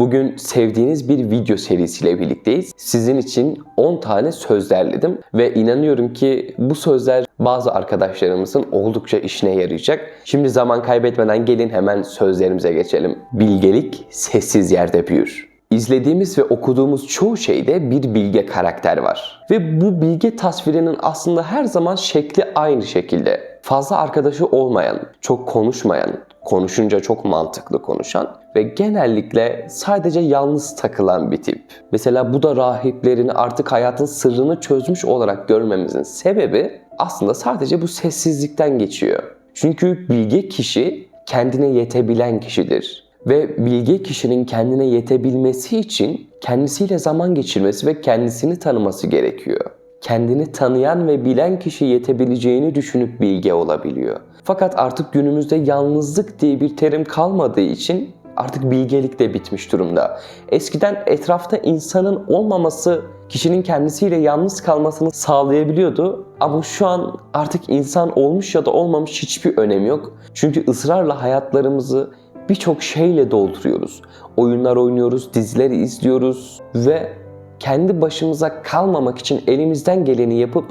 Bugün sevdiğiniz bir video serisiyle birlikteyiz. Sizin için 10 tane söz derledim ve inanıyorum ki bu sözler bazı arkadaşlarımızın oldukça işine yarayacak. Şimdi zaman kaybetmeden gelin hemen sözlerimize geçelim. Bilgelik sessiz yerde büyür. İzlediğimiz ve okuduğumuz çoğu şeyde bir bilge karakter var. Ve bu bilge tasvirinin aslında her zaman şekli aynı şekilde. Fazla arkadaşı olmayan, çok konuşmayan, konuşunca çok mantıklı konuşan ve genellikle sadece yalnız takılan bir tip. Mesela bu da rahiplerini artık hayatın sırrını çözmüş olarak görmemizin sebebi aslında sadece bu sessizlikten geçiyor. Çünkü bilge kişi kendine yetebilen kişidir. Ve bilge kişinin kendine yetebilmesi için kendisiyle zaman geçirmesi ve kendisini tanıması gerekiyor. Kendini tanıyan ve bilen kişi yetebileceğini düşünüp bilge olabiliyor. Fakat artık günümüzde yalnızlık diye bir terim kalmadığı için artık bilgelik de bitmiş durumda. Eskiden etrafta insanın olmaması kişinin kendisiyle yalnız kalmasını sağlayabiliyordu. Ama şu an artık insan olmuş ya da olmamış hiçbir önemi yok. Çünkü ısrarla hayatlarımızı birçok şeyle dolduruyoruz. Oyunlar oynuyoruz, dizileri izliyoruz ve kendi başımıza kalmamak için elimizden geleni yapıp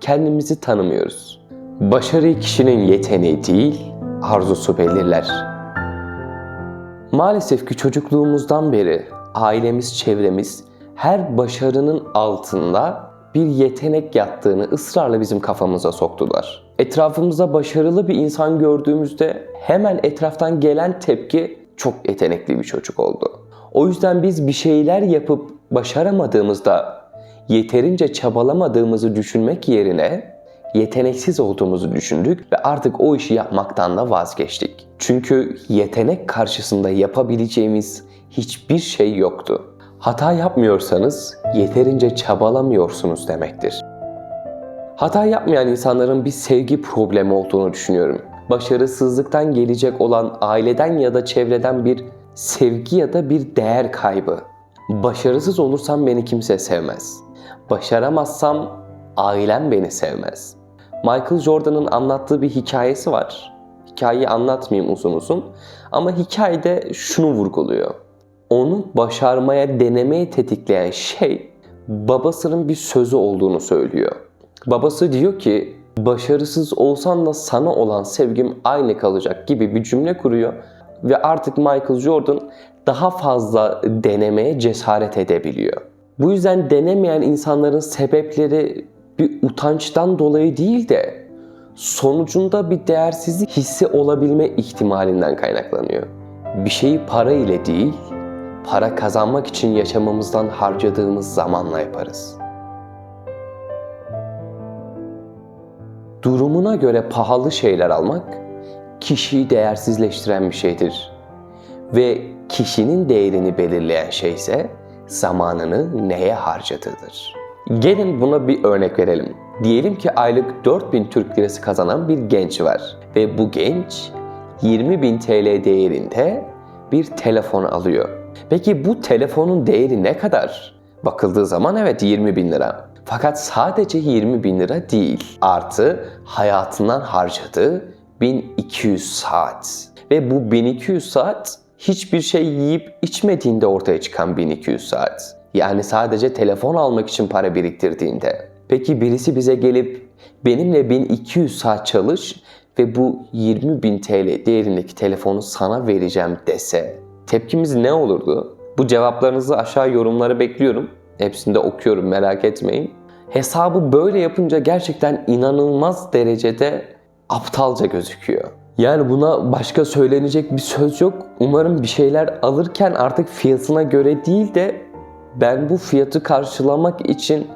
kendimizi tanımıyoruz. Başarıyı kişinin yeteneği değil, arzusu belirler. Maalesef ki çocukluğumuzdan beri ailemiz, çevremiz her başarının altında bir yetenek yattığını ısrarla bizim kafamıza soktular. Etrafımızda başarılı bir insan gördüğümüzde hemen etraftan gelen tepki çok yetenekli bir çocuk oldu. O yüzden biz bir şeyler yapıp başaramadığımızda yeterince çabalamadığımızı düşünmek yerine yeteneksiz olduğumuzu düşündük ve artık o işi yapmaktan da vazgeçtik. Çünkü yetenek karşısında yapabileceğimiz hiçbir şey yoktu. Hata yapmıyorsanız yeterince çabalamıyorsunuz demektir. Hata yapmayan insanların bir sevgi problemi olduğunu düşünüyorum. Başarısızlıktan gelecek olan aileden ya da çevreden bir sevgi ya da bir değer kaybı. Başarısız olursam beni kimse sevmez. Başaramazsam ailem beni sevmez. Michael Jordan'ın anlattığı bir hikayesi var. Hikayeyi anlatmayayım uzun uzun ama hikayede şunu vurguluyor. Onu başarmaya, denemeye tetikleyen şey babasının bir sözü olduğunu söylüyor. Babası diyor ki başarısız olsan da sana olan sevgim aynı kalacak gibi bir cümle kuruyor ve artık Michael Jordan daha fazla denemeye cesaret edebiliyor. Bu yüzden denemeyen insanların sebepleri bir utançtan dolayı değil de sonucunda bir değersizlik hissi olabilme ihtimalinden kaynaklanıyor. Bir şeyi para ile değil, para kazanmak için yaşamamızdan harcadığımız zamanla yaparız. Durumuna göre pahalı şeyler almak kişiyi değersizleştiren bir şeydir. Ve kişinin değerini belirleyen şey ise zamanını neye harcadığıdır. Gelin buna bir örnek verelim. Diyelim ki aylık 4000 Türk Lirası kazanan bir genç var ve bu genç 20.000 TL değerinde bir telefon alıyor. Peki bu telefonun değeri ne kadar? Bakıldığı zaman evet 20 bin lira. Fakat sadece 20 bin lira değil. Artı hayatından harcadığı 1200 saat. Ve bu 1200 saat hiçbir şey yiyip içmediğinde ortaya çıkan 1200 saat. Yani sadece telefon almak için para biriktirdiğinde. Peki birisi bize gelip benimle 1200 saat çalış ve bu 20.000 TL değerindeki telefonu sana vereceğim dese tepkimiz ne olurdu? Bu cevaplarınızı aşağı yorumlara bekliyorum. Hepsini de okuyorum merak etmeyin. Hesabı böyle yapınca gerçekten inanılmaz derecede aptalca gözüküyor. Yani buna başka söylenecek bir söz yok. Umarım bir şeyler alırken artık fiyatına göre değil de ben bu fiyatı karşılamak için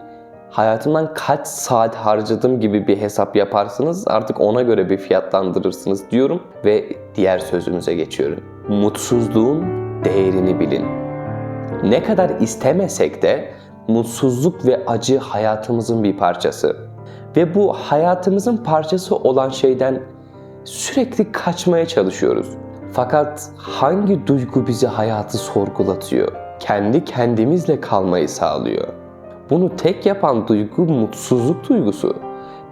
hayatımdan kaç saat harcadım gibi bir hesap yaparsınız. Artık ona göre bir fiyatlandırırsınız diyorum ve diğer sözümüze geçiyorum. Mutsuzluğun değerini bilin. Ne kadar istemesek de mutsuzluk ve acı hayatımızın bir parçası. Ve bu hayatımızın parçası olan şeyden sürekli kaçmaya çalışıyoruz. Fakat hangi duygu bizi hayatı sorgulatıyor? Kendi kendimizle kalmayı sağlıyor. Bunu tek yapan duygu mutsuzluk duygusu.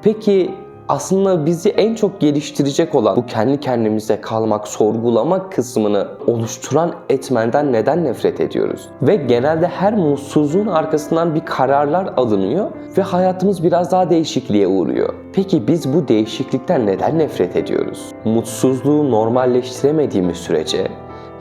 Peki aslında bizi en çok geliştirecek olan bu kendi kendimize kalmak, sorgulamak kısmını oluşturan etmenden neden nefret ediyoruz? Ve genelde her mutsuzluğun arkasından bir kararlar alınıyor ve hayatımız biraz daha değişikliğe uğruyor. Peki biz bu değişiklikten neden nefret ediyoruz? Mutsuzluğu normalleştiremediğimiz sürece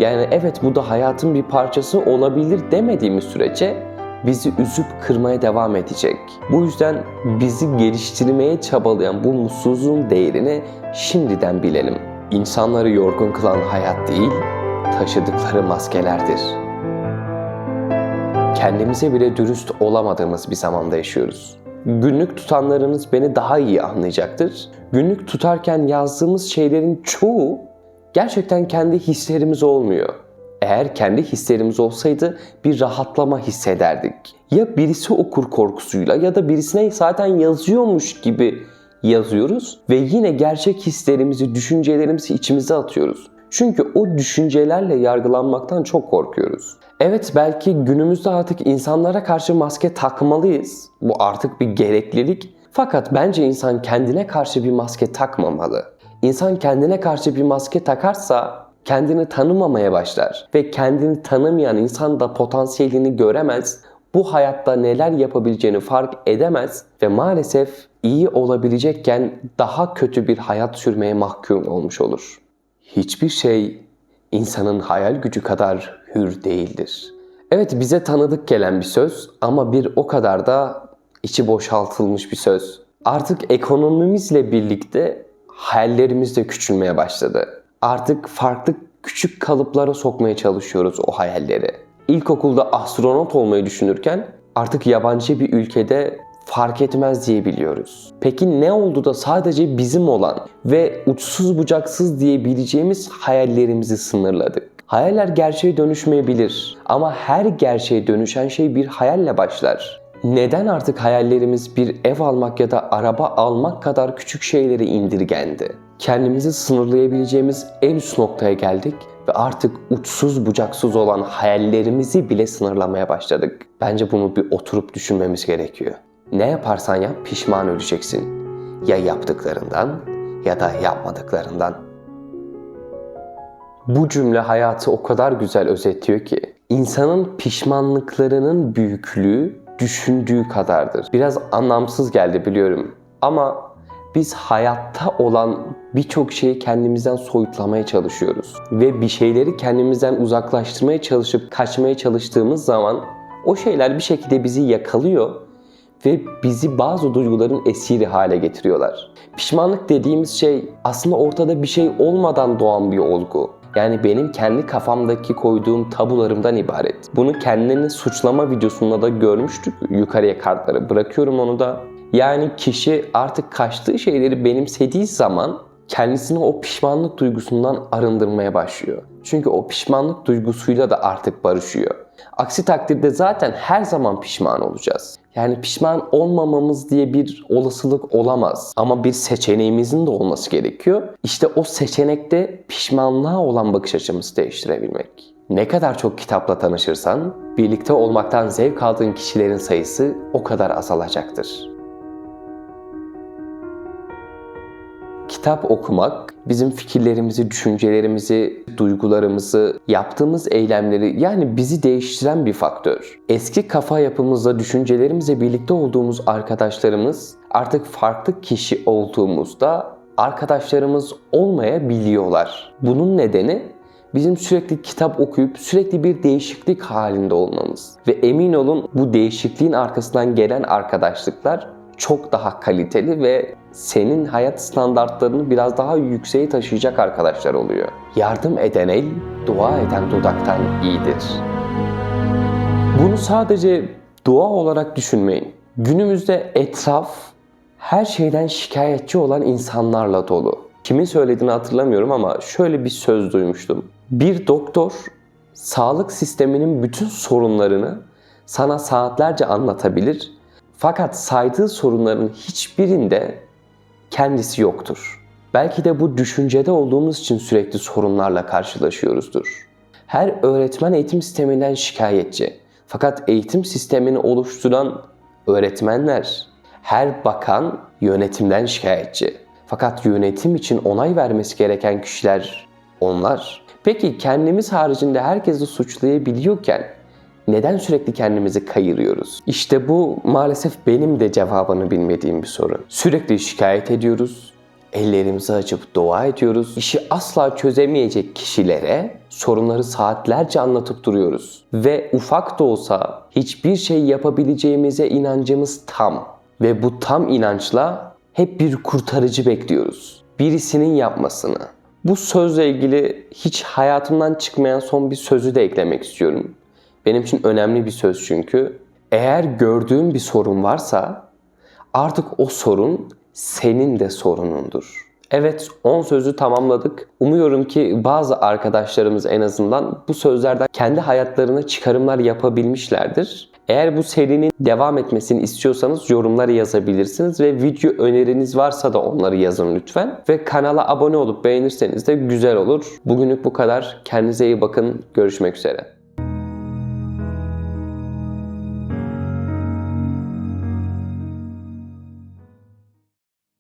yani evet bu da hayatın bir parçası olabilir demediğimiz sürece bizi üzüp kırmaya devam edecek. Bu yüzden bizi geliştirmeye çabalayan bu mutsuzluğun değerini şimdiden bilelim. İnsanları yorgun kılan hayat değil, taşıdıkları maskelerdir. Kendimize bile dürüst olamadığımız bir zamanda yaşıyoruz. Günlük tutanlarınız beni daha iyi anlayacaktır. Günlük tutarken yazdığımız şeylerin çoğu gerçekten kendi hislerimiz olmuyor. Eğer kendi hislerimiz olsaydı bir rahatlama hissederdik. Ya birisi okur korkusuyla ya da birisine zaten yazıyormuş gibi yazıyoruz ve yine gerçek hislerimizi, düşüncelerimizi içimize atıyoruz. Çünkü o düşüncelerle yargılanmaktan çok korkuyoruz. Evet belki günümüzde artık insanlara karşı maske takmalıyız. Bu artık bir gereklilik. Fakat bence insan kendine karşı bir maske takmamalı. İnsan kendine karşı bir maske takarsa kendini tanımamaya başlar ve kendini tanımayan insan da potansiyelini göremez, bu hayatta neler yapabileceğini fark edemez ve maalesef iyi olabilecekken daha kötü bir hayat sürmeye mahkum olmuş olur. Hiçbir şey insanın hayal gücü kadar hür değildir. Evet bize tanıdık gelen bir söz ama bir o kadar da içi boşaltılmış bir söz. Artık ekonomimizle birlikte hayallerimiz de küçülmeye başladı artık farklı küçük kalıplara sokmaya çalışıyoruz o hayalleri. İlkokulda astronot olmayı düşünürken artık yabancı bir ülkede fark etmez diyebiliyoruz. Peki ne oldu da sadece bizim olan ve uçsuz bucaksız diyebileceğimiz hayallerimizi sınırladık? Hayaller gerçeğe dönüşmeyebilir ama her gerçeğe dönüşen şey bir hayalle başlar. Neden artık hayallerimiz bir ev almak ya da araba almak kadar küçük şeyleri indirgendi? kendimizi sınırlayabileceğimiz en üst noktaya geldik ve artık uçsuz bucaksız olan hayallerimizi bile sınırlamaya başladık. Bence bunu bir oturup düşünmemiz gerekiyor. Ne yaparsan yap pişman öleceksin. Ya yaptıklarından ya da yapmadıklarından. Bu cümle hayatı o kadar güzel özetliyor ki insanın pişmanlıklarının büyüklüğü düşündüğü kadardır. Biraz anlamsız geldi biliyorum ama biz hayatta olan birçok şeyi kendimizden soyutlamaya çalışıyoruz. Ve bir şeyleri kendimizden uzaklaştırmaya çalışıp kaçmaya çalıştığımız zaman o şeyler bir şekilde bizi yakalıyor ve bizi bazı duyguların esiri hale getiriyorlar. Pişmanlık dediğimiz şey aslında ortada bir şey olmadan doğan bir olgu. Yani benim kendi kafamdaki koyduğum tabularımdan ibaret. Bunu kendini suçlama videosunda da görmüştük. Yukarıya kartları bırakıyorum onu da. Yani kişi artık kaçtığı şeyleri benimsediği zaman kendisini o pişmanlık duygusundan arındırmaya başlıyor. Çünkü o pişmanlık duygusuyla da artık barışıyor. Aksi takdirde zaten her zaman pişman olacağız. Yani pişman olmamamız diye bir olasılık olamaz. Ama bir seçeneğimizin de olması gerekiyor. İşte o seçenekte pişmanlığa olan bakış açımızı değiştirebilmek. Ne kadar çok kitapla tanışırsan, birlikte olmaktan zevk aldığın kişilerin sayısı o kadar azalacaktır. Kitap okumak bizim fikirlerimizi, düşüncelerimizi, duygularımızı, yaptığımız eylemleri yani bizi değiştiren bir faktör. Eski kafa yapımızla, düşüncelerimizle birlikte olduğumuz arkadaşlarımız artık farklı kişi olduğumuzda arkadaşlarımız olmayabiliyorlar. Bunun nedeni bizim sürekli kitap okuyup sürekli bir değişiklik halinde olmamız. Ve emin olun bu değişikliğin arkasından gelen arkadaşlıklar çok daha kaliteli ve senin hayat standartlarını biraz daha yükseğe taşıyacak arkadaşlar oluyor. Yardım eden el, dua eden dudaktan iyidir. Bunu sadece dua olarak düşünmeyin. Günümüzde etraf her şeyden şikayetçi olan insanlarla dolu. Kimin söylediğini hatırlamıyorum ama şöyle bir söz duymuştum. Bir doktor sağlık sisteminin bütün sorunlarını sana saatlerce anlatabilir fakat saydığı sorunların hiçbirinde kendisi yoktur. Belki de bu düşüncede olduğumuz için sürekli sorunlarla karşılaşıyoruzdur. Her öğretmen eğitim sisteminden şikayetçi. Fakat eğitim sistemini oluşturan öğretmenler, Her bakan yönetimden şikayetçi. Fakat yönetim için onay vermesi gereken kişiler onlar. Peki kendimiz haricinde herkesi suçlayabiliyorken neden sürekli kendimizi kayırıyoruz? İşte bu maalesef benim de cevabını bilmediğim bir soru. Sürekli şikayet ediyoruz, ellerimizi açıp dua ediyoruz. İşi asla çözemeyecek kişilere sorunları saatlerce anlatıp duruyoruz. Ve ufak da olsa hiçbir şey yapabileceğimize inancımız tam. Ve bu tam inançla hep bir kurtarıcı bekliyoruz. Birisinin yapmasını. Bu sözle ilgili hiç hayatımdan çıkmayan son bir sözü de eklemek istiyorum. Benim için önemli bir söz çünkü. Eğer gördüğün bir sorun varsa artık o sorun senin de sorunundur. Evet 10 sözü tamamladık. Umuyorum ki bazı arkadaşlarımız en azından bu sözlerden kendi hayatlarına çıkarımlar yapabilmişlerdir. Eğer bu serinin devam etmesini istiyorsanız yorumları yazabilirsiniz ve video öneriniz varsa da onları yazın lütfen. Ve kanala abone olup beğenirseniz de güzel olur. Bugünlük bu kadar. Kendinize iyi bakın. Görüşmek üzere.